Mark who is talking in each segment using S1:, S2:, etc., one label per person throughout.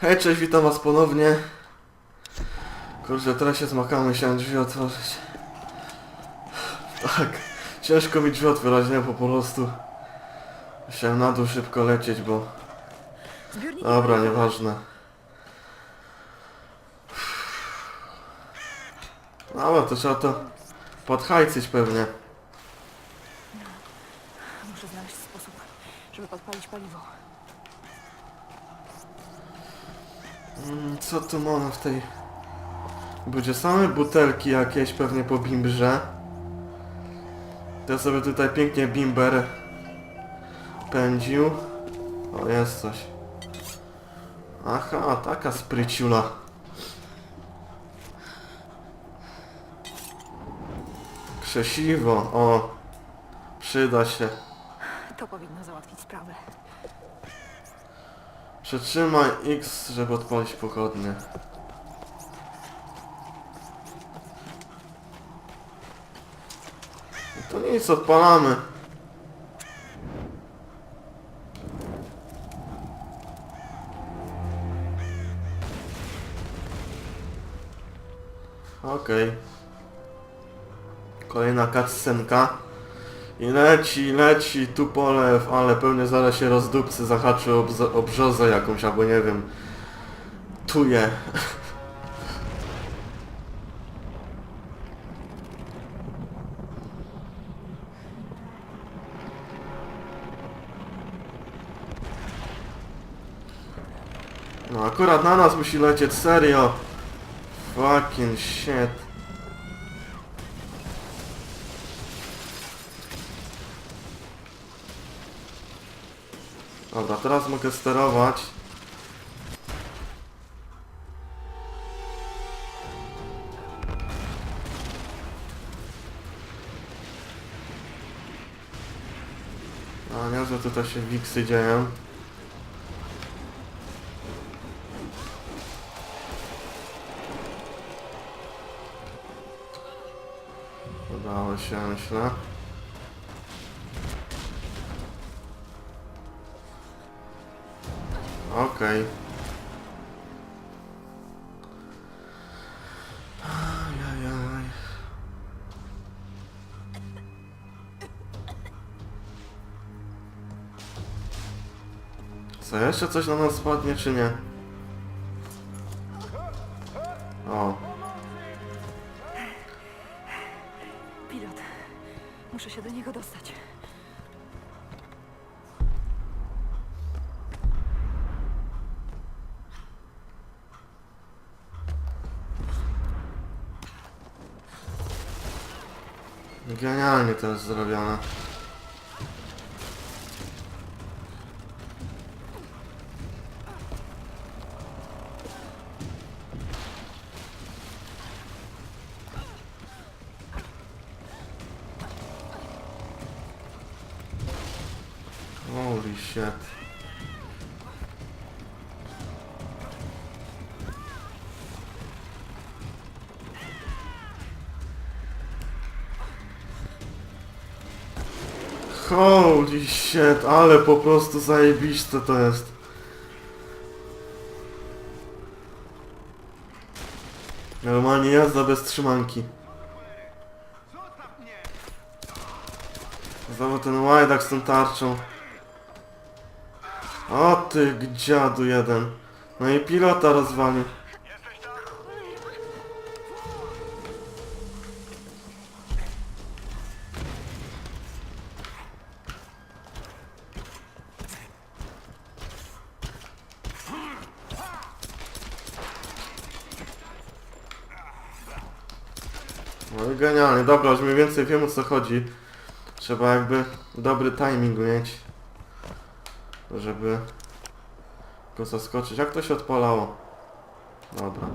S1: Hej, cześć, witam was ponownie. Kurczę, teraz się zmakamy, chciałem drzwi otworzyć. Tak, ciężko mi drzwi otwierać, nie, po prostu. Chciałem na dół szybko lecieć, bo... Dobra, nieważne. Dobra, to trzeba to podhajcyć pewnie.
S2: Muszę znaleźć sposób, żeby podpalić paliwo.
S1: Co tu mamy w tej... Będzie same butelki jakieś pewnie po bimbrze. Ja sobie tutaj pięknie bimber pędził. O, jest coś. Aha, taka spryciula. Krzesiwo, o. Przyda się.
S2: To powinno załatwić sprawę.
S1: Przytrzymaj X, żeby odpalić pochodnie. No To nic, odpalamy. Okej. Kolejna cutscenka. I leci, leci, tu polew, ale pewnie zaraz się rozdupcy, zahaczy o, bzo- o brzozę jakąś, albo nie wiem. Tuje. No akurat na nas musi lecieć, serio. Fucking shit. Dobra, teraz mogę sterować. A nie, że tutaj się wiksy dzieją. Udało się, myślę. Okej. Ajajaj. Co, jeszcze coś na nas spadnie, czy nie? To zrobione. Holy shit. Holy shit, ale po prostu zajebiste to jest. Normalnie jazda bez trzymanki. Znowu ten łajdak z tą tarczą. O ty dziadu jeden. No i pilota rozwalił. No i genialnie, dobra, już mniej więcej wiem o co chodzi. Trzeba jakby dobry timing mieć, żeby go zaskoczyć. Jak to się odpalało? Dobra.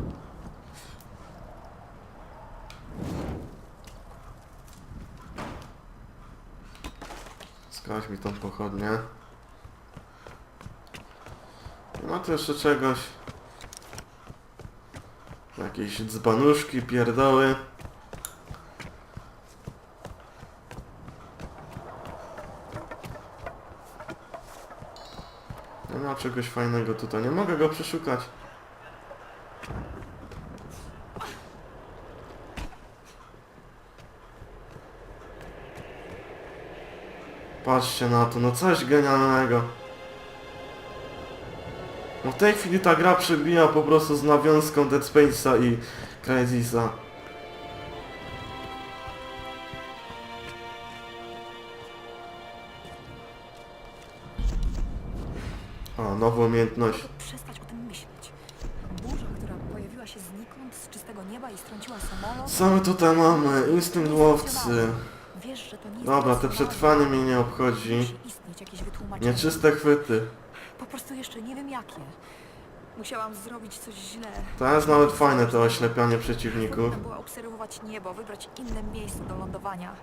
S1: Skaź mi tą pochodnię. No to jeszcze czegoś. Jakieś dzbanuszki, pierdoły. Czegoś fajnego tutaj. Nie mogę go przeszukać. Patrzcie na to, no coś genialnego. No w tej chwili ta gra przebija po prostu z nawiązką Dead Space'a i Crysisa. O, nowa umiejętność.
S2: Przestać o tym myśleć. Burza, która pojawiła się znikąd z czystego nieba i strąciła samolot.
S1: Co my tutaj mamy? Instynkt łowcy.
S2: Wiesz, że to nie
S1: Dobra, te przetrwanie mnie nie obchodzi.
S2: Musi istnieć jakieś wytłumaczenie.
S1: Nieczyste chwyty.
S2: Po prostu jeszcze nie wiem jakie. Musiałam zrobić coś źle.
S1: To jest nawet fajne to oślepianie przeciwników.
S2: Powinna była obserwować niebo, wybrać inne miejsce do lądowania.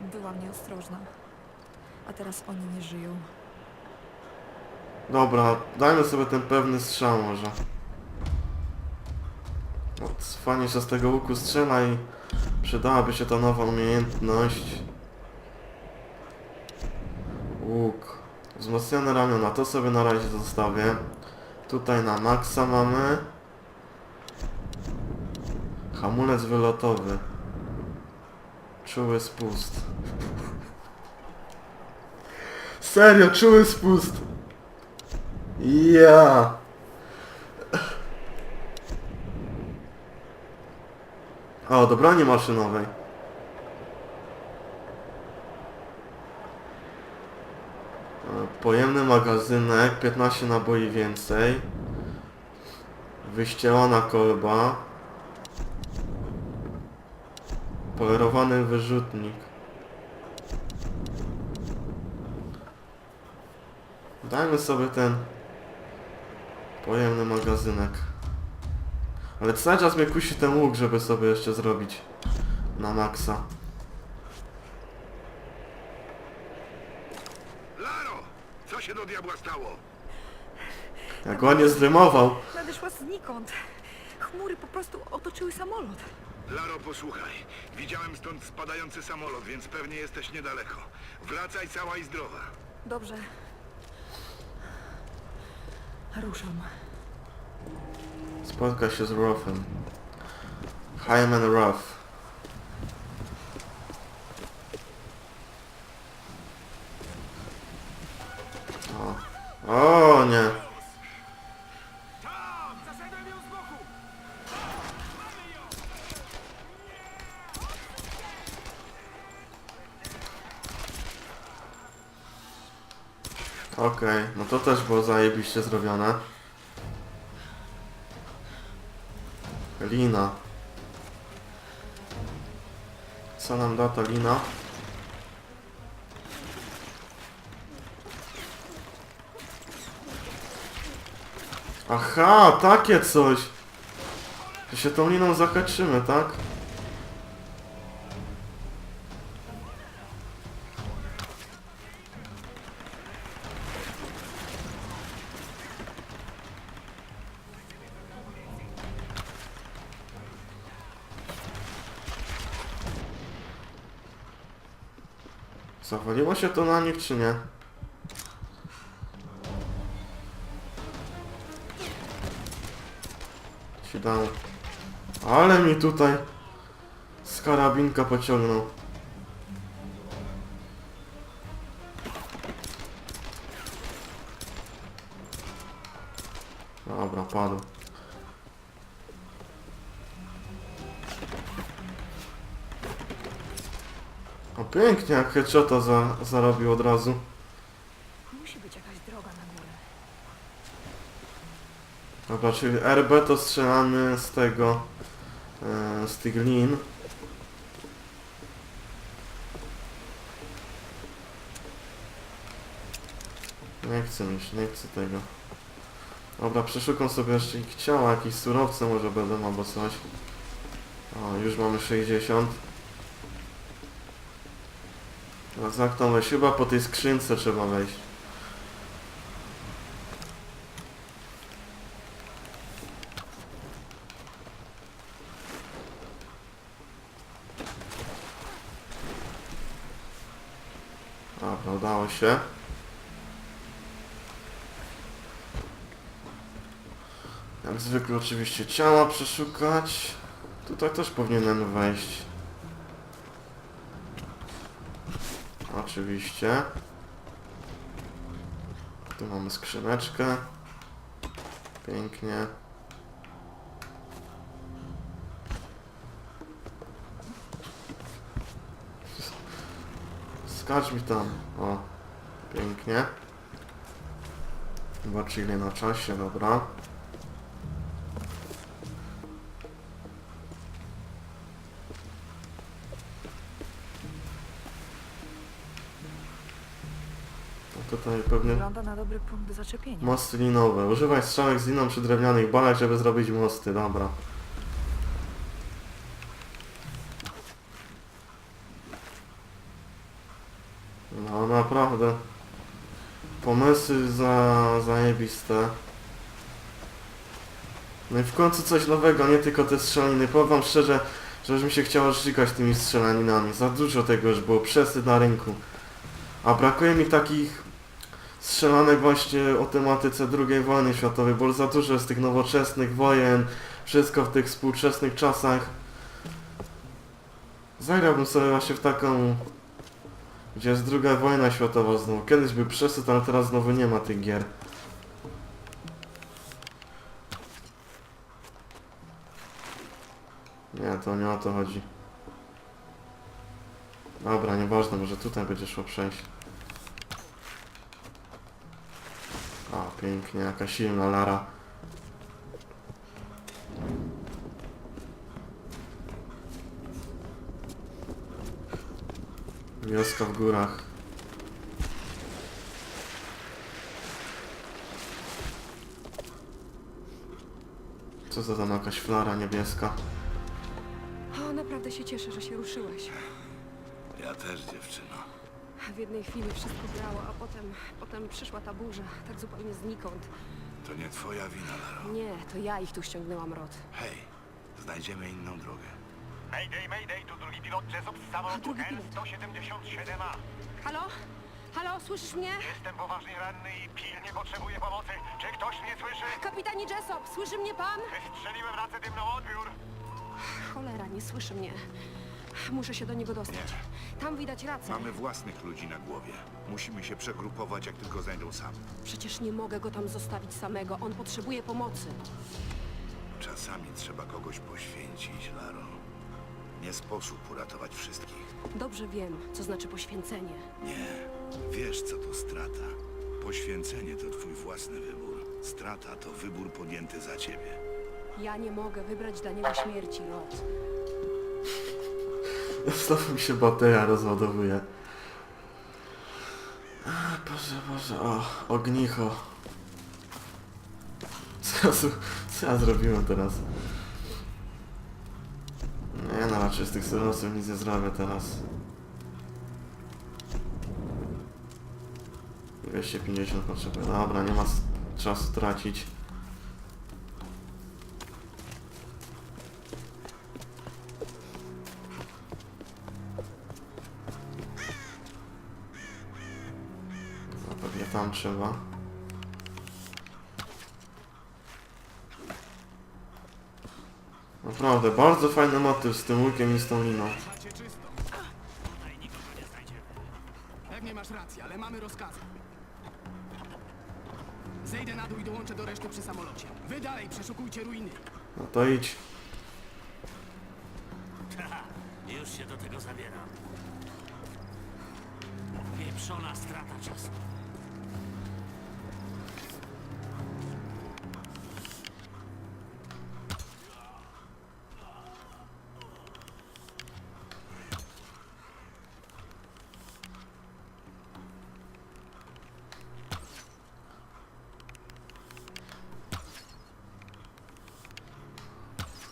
S2: Byłam nieostrożna. A teraz oni nie żyją.
S1: Dobra, dajmy sobie ten pewny strzał może. No, fajnie się z tego łuku strzela i przydałaby się ta nowa umiejętność. Łuk. Wzmocnione ramiona, to sobie na razie zostawię. Tutaj na maksa mamy. Hamulec wylotowy. Czuły spust. Serio, czuły spust. Ja. O, do broni maszynowej. Pojemny magazynek, 15 naboi więcej. Wyścielona kolba. Polerowany wyrzutnik. Dajmy sobie ten pojemny magazynek. Ale cały czas mnie kusi ten łuk, żeby sobie jeszcze zrobić na maksa.
S3: Laro! Co się do diabła stało?
S1: Jak ładnie zdrymował.
S2: Nadeszła znikąd. Chmury po prostu otoczyły samolot.
S3: Laro, posłuchaj. Widziałem stąd spadający samolot, więc pewnie jesteś niedaleko. Wracaj cała i zdrowa.
S2: Dobrze. Ruszam.
S1: Spotka się z Rothem. Hyman Roth. O. o nie. Okej, no to też było zajebiście zrobione. Lina. Co nam da ta lina? Aha, takie coś! Że się tą liną zahaczymy, tak? Zawaliło się to na nich, czy nie? Ci dam. Ale mi tutaj z karabinka pociągnął. Dobra, padł. O pięknie, jak headshota za, zarobił od razu.
S2: Musi być jakaś droga na górę.
S1: Dobra, czyli RB to strzelamy z tego, e, z tych lin. Nie chcę już, nie chcę tego. Dobra, przeszukam sobie jeszcze ich ciała, jakieś surowce może będą albo coś. O, już mamy 60. Teraz jak tam? Chyba po tej skrzynce trzeba wejść. Dobra, udało się. Jak zwykle oczywiście ciała przeszukać. Tutaj też powinienem wejść. Oczywiście. Tu mamy skrzyneczkę. Pięknie. Skacz mi tam. O, pięknie. Zobaczyli na czasie, dobra.
S2: Wygląda na dobry punkt zaczepienia.
S1: mosty linowe. Używaj strzałek z liną przy drewnianych balach, żeby zrobić mosty. Dobra. No naprawdę. Pomysły za zajebiste. No i w końcu coś nowego, nie tylko te strzelaniny. Powiem wam szczerze, że już mi się chciało żygać tymi strzelaninami. Za dużo tego już było, przesyt na rynku. A brakuje mi takich strzelanek właśnie o tematyce II wojny światowej, bo za dużo jest tych nowoczesnych wojen, wszystko w tych współczesnych czasach. Zagrałbym sobie właśnie w taką, gdzie jest druga wojna światowa znowu. Kiedyś był przesyt, ale teraz znowu nie ma tych gier. Nie, to nie o to chodzi. Dobra, nieważne, może tutaj będzie szło przejść. Pięknie, jaka silna Lara. Wioska w górach. Co za tam jakaś flara niebieska?
S4: O, naprawdę się cieszę, że się ruszyłeś.
S3: Ja też, dziewczyno.
S4: W jednej chwili wszystko grało, a potem, potem przyszła ta burza, tak zupełnie znikąd.
S3: To nie twoja wina, Laro.
S4: Nie, to ja ich tu ściągnęłam, Rod.
S3: Hej, znajdziemy inną drogę.
S5: Mayday, mayday, tu drugi pilot Jessup z samolotu
S4: drugi pilot.
S5: N-177A.
S4: Halo? Halo, słyszysz mnie?
S5: Jestem poważnie ranny i pilnie potrzebuję pomocy. Czy ktoś mnie słyszy?
S4: Kapitanie Jessop, słyszy mnie pan?
S5: Wystrzeliłem racę dymną odbiór.
S4: Cholera, nie słyszy mnie. Muszę się do niego dostać. Tam widać rację.
S3: Mamy własnych ludzi na głowie. Musimy się przegrupować, jak tylko znajdą sam.
S4: Przecież nie mogę go tam zostawić samego. On potrzebuje pomocy.
S3: Czasami trzeba kogoś poświęcić, Laro. Nie sposób uratować wszystkich.
S4: Dobrze wiem, co znaczy poświęcenie.
S3: Nie. Wiesz, co to strata. Poświęcenie to twój własny wybór. Strata to wybór podjęty za ciebie.
S4: Ja nie mogę wybrać dla niego śmierci, Rod.
S1: Znowu mi się bateria rozładowuje. Boże, Boże, o, ognicho. Co ja, co ja zrobiłem teraz? Nie no, raczej z tych surowców nic nie zrobię teraz. 250 potrzebuję. Dobra, nie ma czasu tracić. Tam trzeba. Naprawdę, bardzo fajny motyw z tym łukiem i z tą liną.
S6: Macie czysto. Tutaj nikogo nie. Pewnie masz rację, ale mamy rozkazy. Zejdę na dół i dołączę do reszty przy samolocie. Wy dalej przeszukujcie ruiny.
S1: No to idź.
S7: Już się do tego zabieram. Pieprzona strata czasu.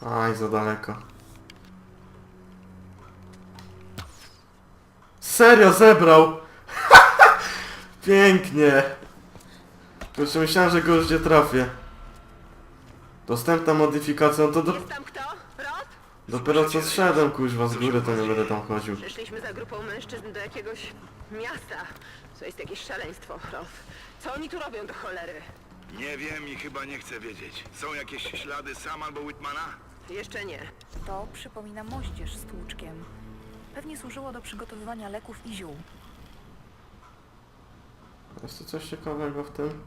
S1: Aj, za daleko. Serio zebrał! Pięknie! Kurczę, myślałem, że go już nie trafię. Dostępna modyfikacja, no to do,
S8: Jest tam kto? Rod?
S1: dopiero co zszedłem kuźwa z góry, to nie będę tam chodził.
S8: Przyszliśmy za grupą mężczyzn do jakiegoś miasta. To jest jakieś szaleństwo, Rod. Co oni tu robią do cholery?
S3: Nie wiem i chyba nie chcę wiedzieć. Są jakieś ślady Sam albo Whitmana?
S8: Jeszcze nie.
S2: To przypomina moździerz z tłuczkiem. Pewnie służyło do przygotowywania leków i ziół.
S1: Jest tu coś ciekawego w tym?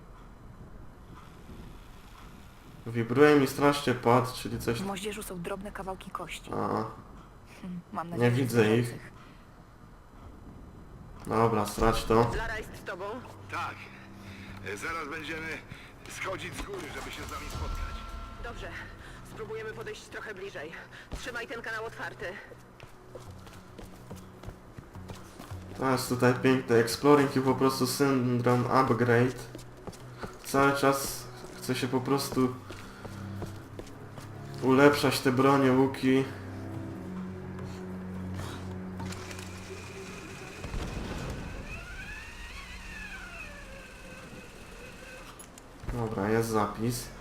S1: Wibruje mi strasznie pad, czyli coś...
S2: W moździerzu są drobne kawałki kości.
S1: A,
S2: Hm, Mam
S1: Nie
S2: nadzieję, że
S1: widzę ich. dobra, strać to.
S8: Lara jest z tobą?
S3: Tak. E, Zaraz będziemy schodzić z góry, żeby się z nami spotkać.
S8: Dobrze. Spróbujemy podejść trochę bliżej. Trzymaj ten kanał otwarty.
S1: To jest tutaj piękne. Exploring i po prostu syndrom upgrade. Cały czas chce się po prostu ulepszać te bronie, łuki. Dobra, jest zapis.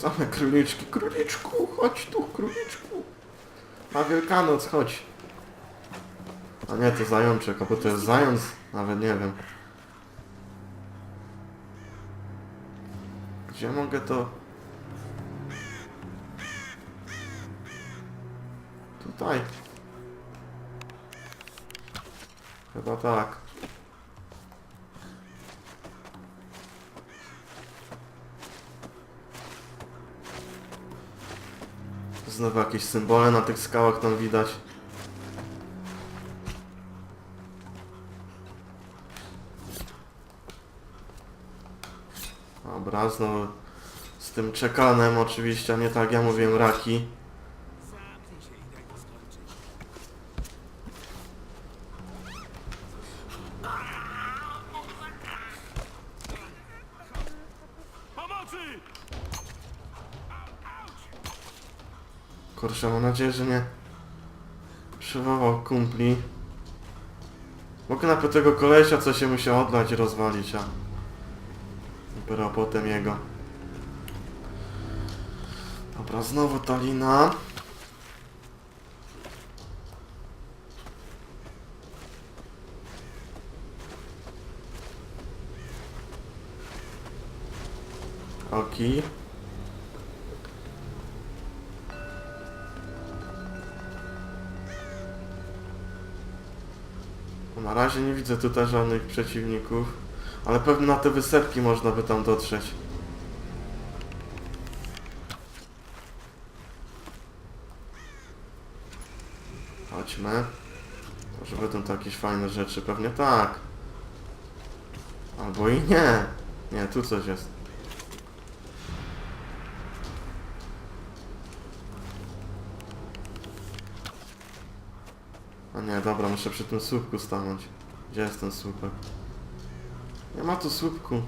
S1: Same króliczki. Króliczku, chodź tu, króliczku. Na Wielkanoc, chodź. A nie, to zajączek, a bo to jest zając? Nawet nie wiem. Gdzie mogę to... Tutaj. Chyba tak. Znowu jakieś symbole na tych skałach tam widać. Dobra, znowu z tym czekanem oczywiście, a nie tak ja mówiłem raki.
S6: Zamknij się i daj to skończyć.
S5: Pomocy!
S1: Kurczę, mam nadzieję, że nie przywołał kumpli. Mogę najpierw tego kolesia, co się musiał oddać i rozwalić, a dopiero potem jego. Dobra, znowu ta lina. Oki. Na razie nie widzę tutaj żadnych przeciwników, ale pewnie na te wysepki można by tam dotrzeć. Chodźmy. Może będą to jakieś fajne rzeczy, pewnie tak. Albo i nie. Nie, tu coś jest. Dobra, muszę przy tym słupku stanąć. Gdzie jest ten słupek? Nie ma tu słupku.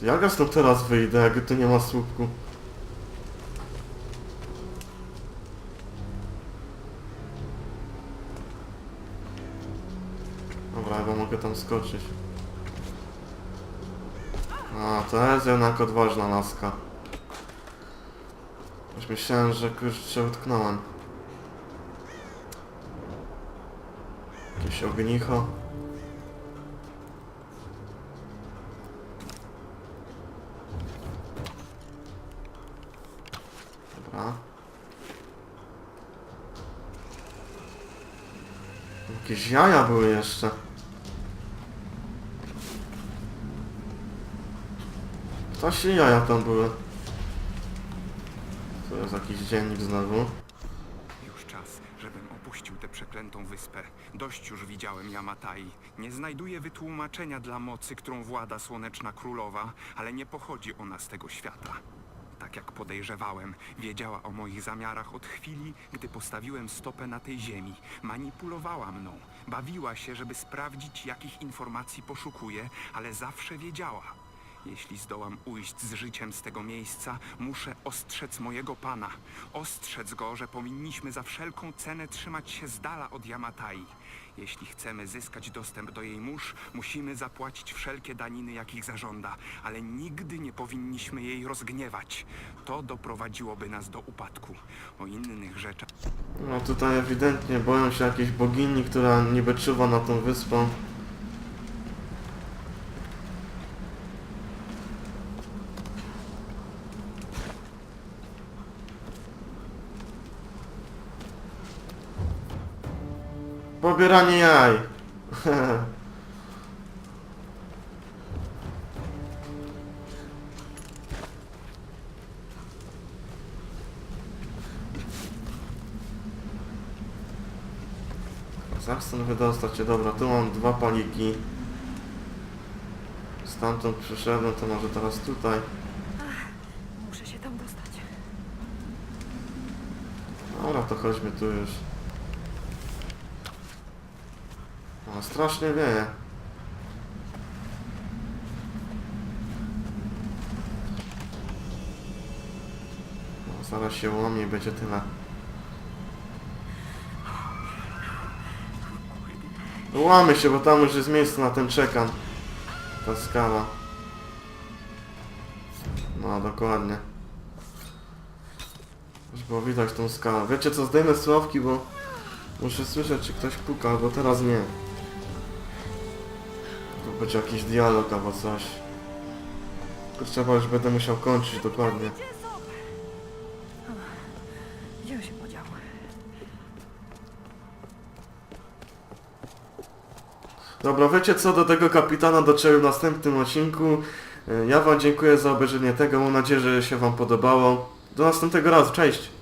S1: To jak ja stąd teraz wyjdę, jak tu nie ma słupku? Dobra, chyba mogę tam skoczyć. A, to jest jednak odważna laska. Myślałem, że kurczę utknąłem. Jakieś ognicho. Dobra. Jakieś jaja były jeszcze. Ptasie jaja tam były. Jest jakiś dziennik znowu.
S9: Już czas, żebym opuścił tę przeklętą wyspę. Dość już widziałem Yamatai. Nie znajduję wytłumaczenia dla mocy, którą włada Słoneczna Królowa, ale nie pochodzi ona z tego świata. Tak jak podejrzewałem, wiedziała o moich zamiarach od chwili, gdy postawiłem stopę na tej ziemi. Manipulowała mną. Bawiła się, żeby sprawdzić, jakich informacji poszukuję, ale zawsze wiedziała. Jeśli zdołam ujść z życiem z tego miejsca, muszę ostrzec mojego pana. Ostrzec go, że powinniśmy za wszelką cenę trzymać się z dala od Yamatai. Jeśli chcemy zyskać dostęp do jej mórz, musimy zapłacić wszelkie daniny, jakich zażąda, ale nigdy nie powinniśmy jej rozgniewać. To doprowadziłoby nas do upadku. O innych rzeczach
S1: No tutaj ewidentnie boją się jakiejś bogini, która niby czuwa na tą wyspą. Pobieranie jaj. Zachcę wydostać się. Dobra, tu mam dwa paliki. Stamtąd przyszedłem, to może teraz tutaj.
S2: Muszę się tam dostać.
S1: Dobra, to chodźmy tu już. O, strasznie wieje. O, zaraz się łamie i będzie tyle. Łamy się, bo tam już jest miejsce na ten czekan. Ta skala. No, dokładnie. Już było widać tą skalę. Wiecie co, zdejmę sławki, bo muszę słyszeć, czy ktoś puka, albo teraz nie. Będzie jakiś dialog albo coś. Trzeba już będę musiał kończyć dokładnie.
S2: Gdzie on się podział?
S1: Dobra, wiecie co, do tego kapitana dotrzemy w następnym odcinku. Ja wam dziękuję za obejrzenie tego, mam nadzieję, że się wam podobało. Do następnego razu, cześć!